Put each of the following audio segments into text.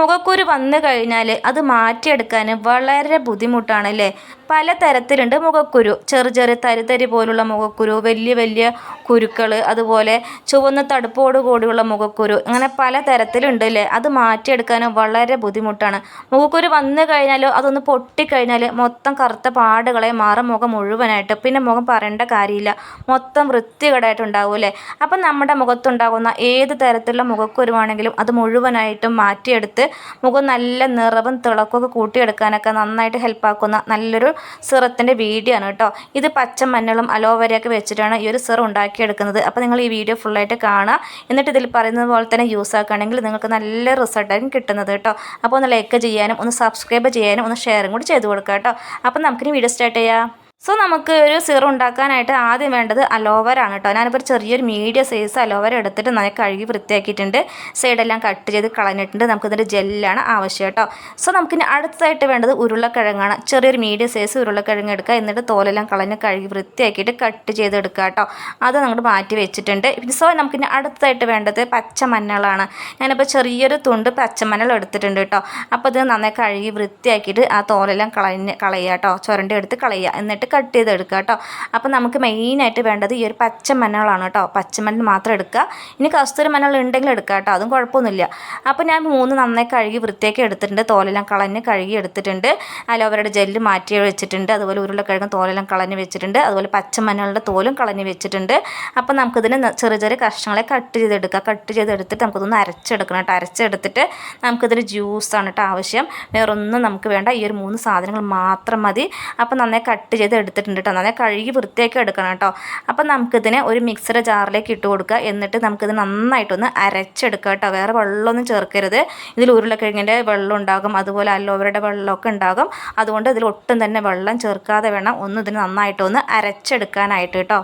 മുഖക്കുരു വന്നു കഴിഞ്ഞാൽ അത് മാറ്റിയെടുക്കാൻ വളരെ ബുദ്ധിമുട്ടാണ് അല്ലേ പല തരത്തിലുണ്ട് മുഖക്കുരു. ചെറു ചെറിയ തരിതരി പോലുള്ള മുഖക്കുരു വലിയ വലിയ കുരുക്കൾ അതുപോലെ ചുവന്ന തടുപ്പോട് കൂടിയുള്ള മുഖക്കുരു അങ്ങനെ പല തരത്തിലുണ്ട് അല്ലേ അത് മാറ്റിയെടുക്കാനും വളരെ ബുദ്ധിമുട്ടാണ്. മുഖക്കുരു വന്നു കഴിഞ്ഞാലോ അതൊന്ന് പൊട്ടിക്കഴിഞ്ഞാൽ മൊത്തം കറുത്ത പാടുകളെ മാറും മുഖം മുഴുവനായിട്ട്. പിന്നെ മുഖം പറയേണ്ട കാര്യമില്ല. മൊത്തം വൃത്തികേടായിട്ടുണ്ടാവും അല്ലേ അപ്പം നമ്മുടെ മുഖത്തുണ്ടാകുന്ന ഏത് തരത്തിലുള്ള മുഖക്കുരുവാണെങ്കിലും അത് മുഴുവനായിട്ടും മാറ്റിയെടുത്ത് മുഖം നല്ല നിറവും തിളക്കമൊക്കെ കൂട്ടിയെടുക്കാനൊക്കെ നന്നായിട്ട് ഹെൽപ്പാക്കുന്ന നല്ലൊരു സിറത്തിന്റെ വീഡിയോ ആണ് കേട്ടോ. ഇത് പച്ച മഞ്ഞളും അലോവരയൊക്കെ വെച്ചിട്ടാണ് ഈ ഒരു സിറ ഉണ്ടാക്കിയെടുക്കുന്നത്. അപ്പോൾ നിങ്ങൾ ഈ വീഡിയോ ഫുള്ളായിട്ട് കാണുക. എന്നിട്ട് ഇതിൽ പറയുന്നത് പോലെ തന്നെ യൂസ് ആക്കുകയാണെങ്കിൽ നിങ്ങൾക്ക് നല്ല റിസൾട്ടായിരിക്കും കിട്ടുന്നത് കേട്ടോ. അപ്പോൾ ഒന്ന് ലൈക്ക് ചെയ്യാനും ഒന്ന് സബ്സ്ക്രൈബ് ചെയ്യാനും ഒന്ന് ഷെയറും കൂടി ചെയ്ത് കൊടുക്കുക കേട്ടോ. അപ്പോൾ നമുക്കിനി വീഡിയോ സ്റ്റാർട്ട് ചെയ്യാം. സോ നമുക്ക് ഒരു സിറം ഉണ്ടാക്കാനായിട്ട് ആദ്യം വേണ്ടത് അലോവരാണ് കേട്ടോ ഞാനിപ്പോൾ ഒരു ചെറിയൊരു മീഡിയം സൈസ് അലോവര എടുത്തിട്ട് നന്നായി കഴുകി വൃത്തിയാക്കിയിട്ടുണ്ട്. സൈഡെല്ലാം കട്ട് ചെയ്ത് കളഞ്ഞിട്ടുണ്ട്. നമുക്കിതിന്റെ ജെല്ലാണ് ആവശ്യം കേട്ടോ സോ നമുക്കിനി അടുത്തതായിട്ട് വേണ്ടത് ഉരുളക്കിഴങ്ങാണ്. ചെറിയൊരു മീഡിയം സൈസ് ഉരുളക്കിഴങ്ങ് എടുക്കുക. എന്നിട്ട് തോലെല്ലാം കളഞ്ഞ് കഴുകി വൃത്തിയാക്കിയിട്ട് കട്ട് ചെയ്തെടുക്കുക കേട്ടോ അത് നമ്മൾ മാറ്റി വെച്ചിട്ടുണ്ട്. സോ നമുക്കിനി അടുത്തതായിട്ട് വേണ്ടത് പച്ചമഞ്ഞളാണ്. ഞാനിപ്പോൾ ചെറിയൊരു തുണ്ട് പച്ചമഞ്ഞൾ എടുത്തിട്ടുണ്ട് കേട്ടോ അപ്പോൾ ഇത് നന്നായി കഴുകി വൃത്തിയാക്കിയിട്ട് ആ തോലെല്ലാം കളഞ്ഞ് കളയുക കേട്ടോ ചുരണ്ടി എടുത്ത് കളയുക. എന്നിട്ട് കട്ട് ചെയ്തെടുക്കുക കേട്ടോ. അപ്പോൾ നമുക്ക് മെയിനായിട്ട് വേണ്ടത് ഈ ഒരു പച്ച മഞ്ഞളാണ് കേട്ടോ. പച്ചമഞ്ഞൾ മാത്രം എടുക്കുക. ഇനി കസ്തൂരി മഞ്ഞൾ ഉണ്ടെങ്കിൽ എടുക്കുക കേട്ടോ. അതും കുഴപ്പമൊന്നുമില്ല. അപ്പോൾ ഞാൻ മൂന്ന് നന്നായി കഴുകി വൃത്തിയാക്കി എടുത്തിട്ടുണ്ട്. തോലെല്ലാം കളഞ്ഞ് കഴുകി എടുത്തിട്ടുണ്ട്. അലോവരയുടെ ജെല്ല് മാറ്റി വെച്ചിട്ടുണ്ട്. അതുപോലെ ഉരുളക്കിഴങ്ങ് തോലെല്ലാം കളഞ്ഞ് വെച്ചിട്ടുണ്ട്. അതുപോലെ പച്ചമഞ്ഞളുടെ തോലും കളഞ്ഞ് വെച്ചിട്ടുണ്ട്. അപ്പോൾ നമുക്കിതിന് ചെറിയ ചെറിയ കഷ്ണങ്ങളെ കട്ട് ചെയ്തെടുക്കുക. കട്ട് ചെയ്തെടുത്തിട്ട് നമുക്കിതൊന്ന് അരച്ചെടുക്കണം കേട്ടോ. അരച്ചെടുത്തിട്ട് നമുക്കിതിന് ജ്യൂസാണ് കേട്ടോ ആവശ്യം. വേറൊന്നും നമുക്ക് വേണ്ട. ഈ ഒരു മൂന്ന് സാധനങ്ങൾ മാത്രം മതി. അപ്പോൾ നന്നായി കട്ട് ചെയ്ത് എടുത്തിട്ടുണ്ട് കേട്ടോ നന്നായി കഴുകി വൃത്തിയാക്കി എടുക്കണം കേട്ടോ അപ്പം നമുക്കിതിനെ ഒരു മിക്സർ ജാറിലേക്ക് ഇട്ട് കൊടുക്കുക. എന്നിട്ട് നമുക്കിത് നന്നായിട്ടൊന്ന് അരച്ചെടുക്കുക കേട്ടോ വേറെ വെള്ളമൊന്നും ചേർക്കരുത്. ഇതിൽ ഉരുളക്കിഴങ്ങിന്റെ വെള്ളം ഉണ്ടാകും. അതുപോലെ അല്ലോവരുടെ വെള്ളമൊക്കെ ഉണ്ടാകും. അതുകൊണ്ട് ഇതിൽ ഒട്ടും തന്നെ വെള്ളം ചേർക്കാതെ വേണം. ഒന്ന് ഇതിന് നന്നായിട്ടൊന്ന് അരച്ചെടുക്കാനായിട്ട് കേട്ടോ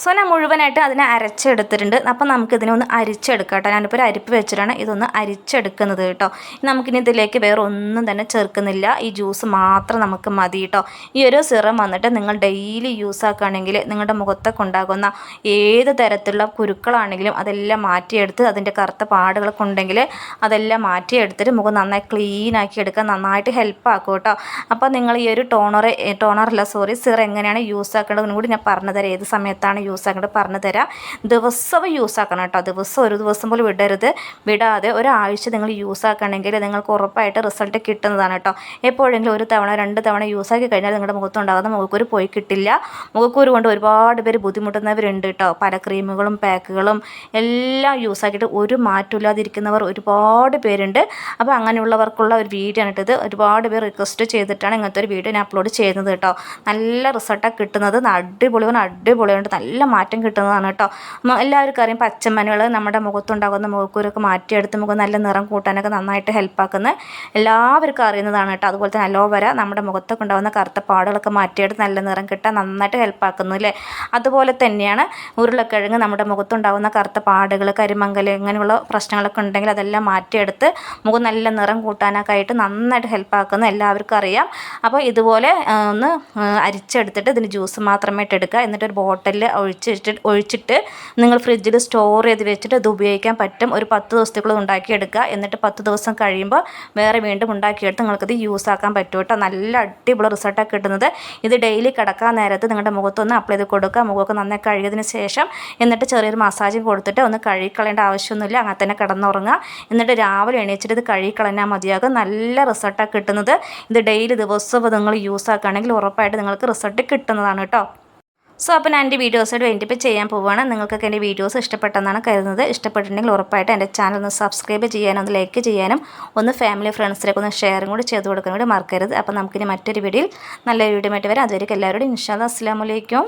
സോ മുഴുവനായിട്ട് അതിനെ അരച്ചെടുത്തിട്ടുണ്ട്. അപ്പം നമുക്കിതിനെ ഒന്ന് അരിച്ചെടുക്കാം കേട്ടോ ഞാനിപ്പോൾ ഒരു അരിപ്പ് വെച്ചിട്ടാണ് ഇതൊന്ന് അരിച്ചെടുക്കുന്നത് കേട്ടോ. നമുക്കിനി ഇതിലേക്ക് വേറെ ഒന്നും തന്നെ ചേർക്കുന്നില്ല. ഈ ജ്യൂസ് മാത്രം നമുക്ക് മതി കേട്ടോ. ഈ ഒരു സിറം വന്നിട്ട് നിങ്ങൾ ഡെയിലി യൂസ് ആക്കുകയാണെങ്കിൽ നിങ്ങളുടെ മുഖത്തൊക്കെ ഉണ്ടാകുന്ന ഏത് തരത്തിലുള്ള കുരുക്കളാണെങ്കിലും അതെല്ലാം മാറ്റിയെടുത്ത് അതിന്റെ കറുത്ത പാടുകളൊക്കെ ഉണ്ടെങ്കിൽ അതെല്ലാം മാറ്റിയെടുത്തിട്ട് മുഖം നന്നായി ക്ലീൻ ആക്കി എടുക്കാൻ നന്നായിട്ട് ഹെൽപ്പ് ആക്കും കേട്ടോ. അപ്പോൾ നിങ്ങൾ ഈ ഒരു ടോണർ ടോണറല്ല സോറി സിറം എങ്ങനെയാണ് യൂസ് ആക്കേണ്ടതെന്ന് കൂടി ഞാൻ പറഞ്ഞുതരാം. ഏത് സമയത്താണ് യൂസ് ആക്കേണ്ടത് പറഞ്ഞു തരാം ദിവസവും യൂസ് ആക്കണം കേട്ടോ. ദിവസം ഒരു ദിവസം പോലും വിടരുത്. വിടാതെ ഒരാഴ്ച നിങ്ങൾ യൂസ് ആക്കണമെങ്കിൽ നിങ്ങൾക്ക് ഉറപ്പായിട്ട് റിസൾട്ട് കിട്ടുന്നതാണ് കേട്ടോ. എപ്പോഴെങ്കിലും ഒരു തവണ രണ്ട് തവണ യൂസ് ആക്കി കഴിഞ്ഞാൽ നിങ്ങളുടെ മുഖത്തുണ്ടാകുന്ന മുഖക്കുരു പോയി കിട്ടില്ല. മുഖക്കുരു കൊണ്ട് ഒരുപാട് പേര് ബുദ്ധിമുട്ടുന്നവരുണ്ട് കേട്ടോ. പല ക്രീമുകളും പാക്കുകളും എല്ലാം യൂസ് ആക്കിയിട്ട് ഒരു മാറ്റമില്ലാതിരിക്കുന്നവർ ഒരുപാട് പേരുണ്ട്. അപ്പോൾ അങ്ങനെയുള്ളവർക്കുള്ള ഒരു വീഡിയോ ആണ് ഇത്. ഒരുപാട് പേർ റിക്വസ്റ്റ് ചെയ്തിട്ടാണ് ഇങ്ങനത്തെ ഒരു വീഡിയോ ഞാൻ അപ്ലോഡ് ചെയ്യുന്നത് കേട്ടോ. നല്ല റിസൾട്ടാണ് കിട്ടുന്നത്. അടിപൊളി അടിപൊളിയുണ്ട്. നല്ല നല്ല മാറ്റം കിട്ടുന്നതാണ് കേട്ടോ. എല്ലാവർക്കും അറിയാം പച്ചമനുകൾ നമ്മുടെ മുഖത്തുണ്ടാകുന്ന മുഖക്കുരൊക്കെ മാറ്റിയെടുത്ത് മുഖം നല്ല നിറം കൂട്ടാനൊക്കെ നന്നായിട്ട് ഹെൽപ്പാക്കുന്ന എല്ലാവർക്കും അറിയുന്നതാണ് കേട്ടോ. അതുപോലെ തന്നെ അലോവര നമ്മുടെ മുഖത്തൊക്കെ ഉണ്ടാകുന്ന കറുത്ത പാടുകളൊക്കെ മാറ്റിയെടുത്ത് നല്ല നിറം കിട്ടാൻ നന്നായിട്ട് ഹെൽപ്പാക്കുന്നു അല്ലേ? അതുപോലെ തന്നെയാണ് ഉരുളക്കിഴങ്ങ് നമ്മുടെ മുഖത്തുണ്ടാകുന്ന കറുത്ത പാടുകൾ കരിമങ്കൽ ഇങ്ങനെയുള്ള പ്രശ്നങ്ങളൊക്കെ ഉണ്ടെങ്കിൽ അതെല്ലാം മാറ്റിയെടുത്ത് മുഖം നല്ല നിറം കൂട്ടാനൊക്കെ ആയിട്ട് നന്നായിട്ട് ഹെൽപ്പാക്കുന്ന എല്ലാവർക്കും അറിയാം. അപ്പോൾ ഇതുപോലെ ഒന്ന് അരിച്ചെടുത്തിട്ട് ഇതിന് ജ്യൂസ് മാത്രമേ എടുക്കുക. എന്നിട്ട് ഒരു ബോട്ടിലിൽ ഒഴിച്ചിട്ട് ഒഴിച്ചിട്ട് നിങ്ങൾ ഫ്രിഡ്ജിൽ സ്റ്റോർ ചെയ്ത് വെച്ചിട്ട് അത് ഉപയോഗിക്കാൻ പറ്റും. ഒരു പത്ത് ദിവസത്തേക്കുള്ള ഉണ്ടാക്കിയെടുക്കുക. എന്നിട്ട് പത്ത് ദിവസം കഴിയുമ്പോൾ വേറെ വീണ്ടും ഉണ്ടാക്കിയെടുത്ത് നിങ്ങൾക്കത് യൂസ് ആക്കാൻ പറ്റും കേട്ടോ. നല്ല അടിപൊളി റിസൾട്ടാണ് കിട്ടുന്നത്. ഇത് ഡെയിലി കിടക്കാൻ നേരത്ത് നിങ്ങളുടെ മുഖത്തൊന്ന് അപ്ലൈ ചെയ്ത് കൊടുക്കുക. മുഖമൊക്കെ നന്നായി കഴുകിയതിന് ശേഷം എന്നിട്ട് ചെറിയൊരു മസാജും കൊടുത്തിട്ട് ഒന്ന് കഴുകിക്കളയേണ്ട ആവശ്യമൊന്നുമില്ല. അങ്ങനെ തന്നെ കിടന്നുറങ്ങുക. എന്നിട്ട് രാവിലെ എണീച്ചിട്ട് ഇത് കഴുകിക്കളഞ്ഞാൽ മതിയാകും. നല്ല റിസൾട്ടാണ് കിട്ടുന്നത്. ഇത് ഡെയിലി ദിവസവും നിങ്ങൾ യൂസ് ആക്കുകയാണെങ്കിൽ ഉറപ്പായിട്ട് നിങ്ങൾക്ക് റിസൾട്ട് കിട്ടുന്നതാണ് കേട്ടോ. സോ അപ്പോൾ ഞാൻ എന്റെ വീഡിയോസായിട്ട് വേണ്ടിപ്പോൾ ചെയ്യാൻ പോവുകയാണ് നിങ്ങൾക്കൊക്കെ എന്റെ വീഡിയോസ് ഇഷ്ടപ്പെട്ടെന്നാണ് കരുതുന്നത്. ഇഷ്ടപ്പെട്ടിട്ടുണ്ടെങ്കിൽ ഉറപ്പായിട്ട് എന്റെ ചാനൽ ഒന്ന് സബ്സ്ക്രൈബ് ചെയ്യാനും ഒന്ന് ലൈക്ക് ചെയ്യാനും ഒന്ന് ഫാമിലി ഫ്രണ്ട്സിലേക്ക് ഒന്ന് ഷെയറും കൂടി ചെയ്ത് കൊടുക്കാൻ കൂടി മറക്കരുത്. അപ്പോൾ നമുക്കിനി മറ്റൊരു വീഡിയോയിൽ നല്ലൊരു വീഡിയോ ആയിട്ട് വരാം. അതുവരെയും എല്ലാവരോടും ഇൻഷാല്ലാ അസ്സാം വലൈക്കും